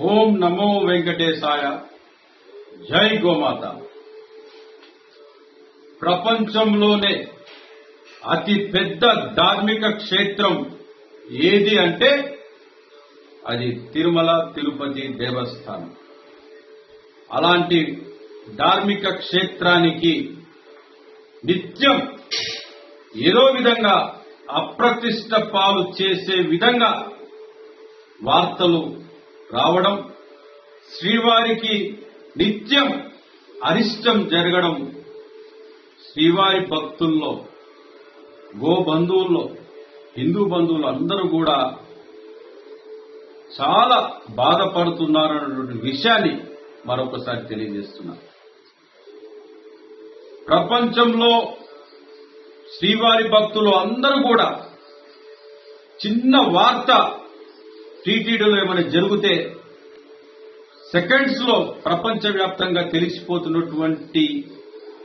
ఓం నమో వెంకటేశాయ. జై గోమాత. ప్రపంచంలోనే అతి పెద్ద ధార్మిక క్షేత్రం ఏది అంటే అది తిరుమల తిరుపతి దేవస్థానం. అలాంటి ధార్మిక క్షేత్రానికి నిత్యం ఏదో విధంగా అప్రతిష్ట పాలు చేసే విధంగా వార్తలు రావడం శ్రీవారికి నిత్యం అరిష్టం జరగడం శ్రీవారి భక్తుల్లో గో బంధువుల్లో హిందూ బంధువులు అందరూ కూడా చాలా బాధపడుతున్నారన్నటువంటి విషయాన్ని మరొకసారి తెలియజేస్తున్నారు ప్రపంచంలో శ్రీవారి భక్తులు అందరూ కూడా చిన్న వార్త టీటీడీలో ఏమైనా జరిగితే సెకండ్స్లో ప్రపంచవ్యాప్తంగా తెలిసిపోతున్నటువంటి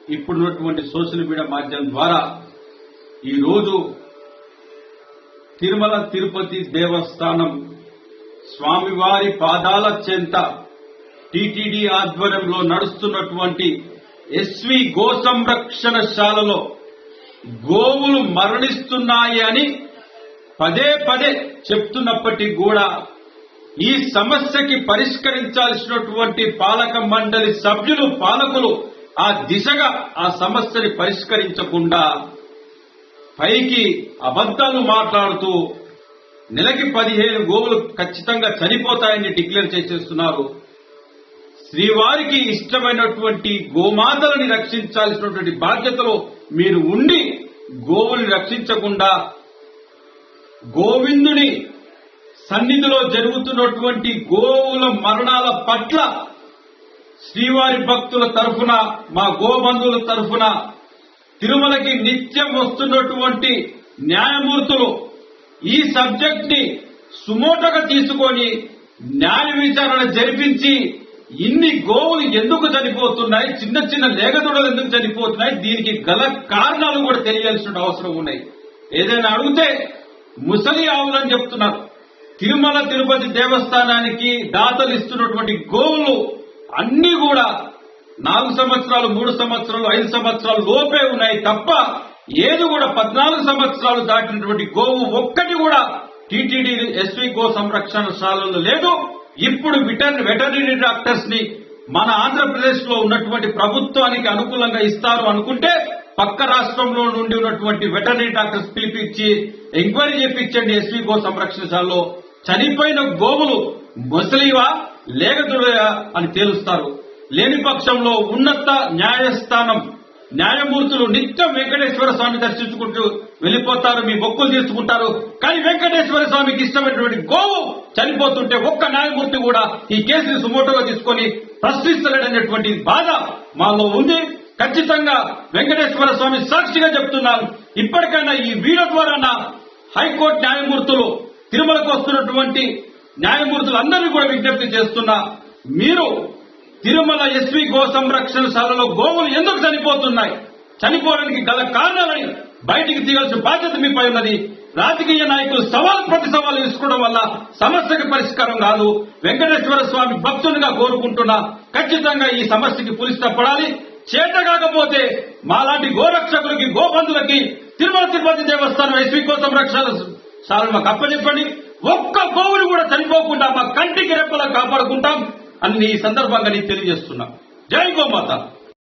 ఇప్పుడున్నటువంటి సోషల్ మీడియా మాధ్యమం ద్వారా ఈ రోజు తిరుమల తిరుపతి దేవస్థానం స్వామివారి పాదాల చెంత టీటీడీ ఆధ్వర్యంలో నడుస్తున్నటువంటి ఎస్వి గో సంరక్షణశాలలో గోవులు మరణిస్తున్నాయి అని పదే పదే చెప్తున్నప్పటికీ కూడా ఈ సమస్యకి పరిష్కరించాల్సినటువంటి పాలక మండలి సభ్యులు పాలకులు ఆ దిశగా ఆ సమస్యని పరిష్కరించకుండా పైకి అబద్దాలు మాట్లాడుతూ నెలకి పదిహేను గోవులు ఖచ్చితంగా చనిపోతాయని డిక్లేర్ చేసేస్తున్నారు. శ్రీవారికి ఇష్టమైనటువంటి గోమాతలని రక్షించాల్సినటువంటి బాధ్యతలో మీరు ఉండి గోవుల్ని రక్షించకుండా గోవిందుని సన్నిధిలో జరుగుతున్నటువంటి గోవుల మరణాల పట్ల శ్రీవారి భక్తుల తరఫున మా గోబంధువుల తరఫున తిరుమలకి నిత్యం వస్తున్నటువంటి న్యాయమూర్తులు ఈ సబ్జెక్ట్ని సుమోటగా తీసుకొని న్యాయ విచారణ జరిపించి ఇన్ని గోవులు ఎందుకు చనిపోతున్నాయి చిన్న చిన్న లేగదొడలు ఎందుకు చనిపోతున్నాయి దీనికి గల కారణాలు కూడా తెలియాల్సిన అవసరం ఉన్నాయి. ఏదైనా అడిగితే ముసలి ఆవులని చెప్తున్నారు. తిరుమల తిరుపతి దేవస్థానానికి దాతలు ఇస్తున్నటువంటి గోవులు అన్ని కూడా నాలుగు సంవత్సరాలు మూడు సంవత్సరాలు ఐదు సంవత్సరాలు లోపే ఉన్నాయి తప్ప ఏది కూడా పద్నాలుగు సంవత్సరాలు దాటినటువంటి గోవు ఒక్కటి కూడా టీటీడీ ఎస్వి గో సంరక్షణశాలలో లేదు. ఇప్పుడు వెటర్ వెటర్నరీ డాక్టర్స్ని మన ఆంధ్రప్రదేశ్లో ఉన్నటువంటి ప్రభుత్వానికి అనుకూలంగా ఇస్తారు అనుకుంటే పక్క రాష్ట్రంలో నుండి ఉన్నటువంటి వెటర్నరీ డాక్టర్స్ పిలిపించి ఎంక్వైరీ చేపించండి ఎస్వి గో సంరక్షణశాలలో చనిపోయిన గోవులు ముసలివా లేగదుడయా అని తేలుస్తారు. లేని పక్షంలో ఉన్నత న్యాయస్థానం న్యాయమూర్తులు నిత్యం వెంకటేశ్వర స్వామి దర్శించుకుంటూ వెళ్ళిపోతారు మీ మొక్కులు తీసుకుంటారు కానీ వెంకటేశ్వర స్వామికి ఇష్టమైనటువంటి గోవు చనిపోతుంటే ఒక్క న్యాయమూర్తి కూడా ఈ కేసుని సుమోటోగా తీసుకొని ప్రశ్నిస్తలేడనేటువంటి బాధ మాలో ఉంది. ఖచ్చితంగా వెంకటేశ్వర స్వామి సాక్షిగా చెప్తున్నారు ఇప్పటికైనా ఈ వీడియో ద్వారా హైకోర్టు న్యాయమూర్తులు తిరుమలకు వస్తున్నటువంటి న్యాయమూర్తులు అందరినీ కూడా విజ్ఞప్తి చేస్తున్నా. మీరు తిరుమల ఎస్వి గో సంరక్షణశాలలో గోవులు ఎందుకు చనిపోతున్నాయి? చనిపోవడానికి గల కారణాలని బయటికి తీయాల్సిన బాధ్యత మీపై ఉన్నది. రాజకీయ నాయకులు సవాల్ ప్రతి సవాలు తీసుకోవడం వల్ల సమస్యకి పరిష్కారం కాదు వెంకటేశ్వర స్వామి భక్తునిగా కోరుకుంటున్నా. ఖచ్చితంగా ఈ సమస్యకి పులిస్తపడాలి చేత కాకపోతే మాలాంటి గోరక్షకులకి గోబంధులకి తిరుమల తిరుపతి దేవస్థానం ఎస్వి కోసం రక్షణ సార్ మాకు అప్పచెప్పండి. ఒక్క గోవులు కూడా చనిపోకుండా మా కంటికి రెప్పలా కాపాడుకుంటాం అని ఈ సందర్భంగా నేను తెలియజేస్తున్నా. జై గోమాత.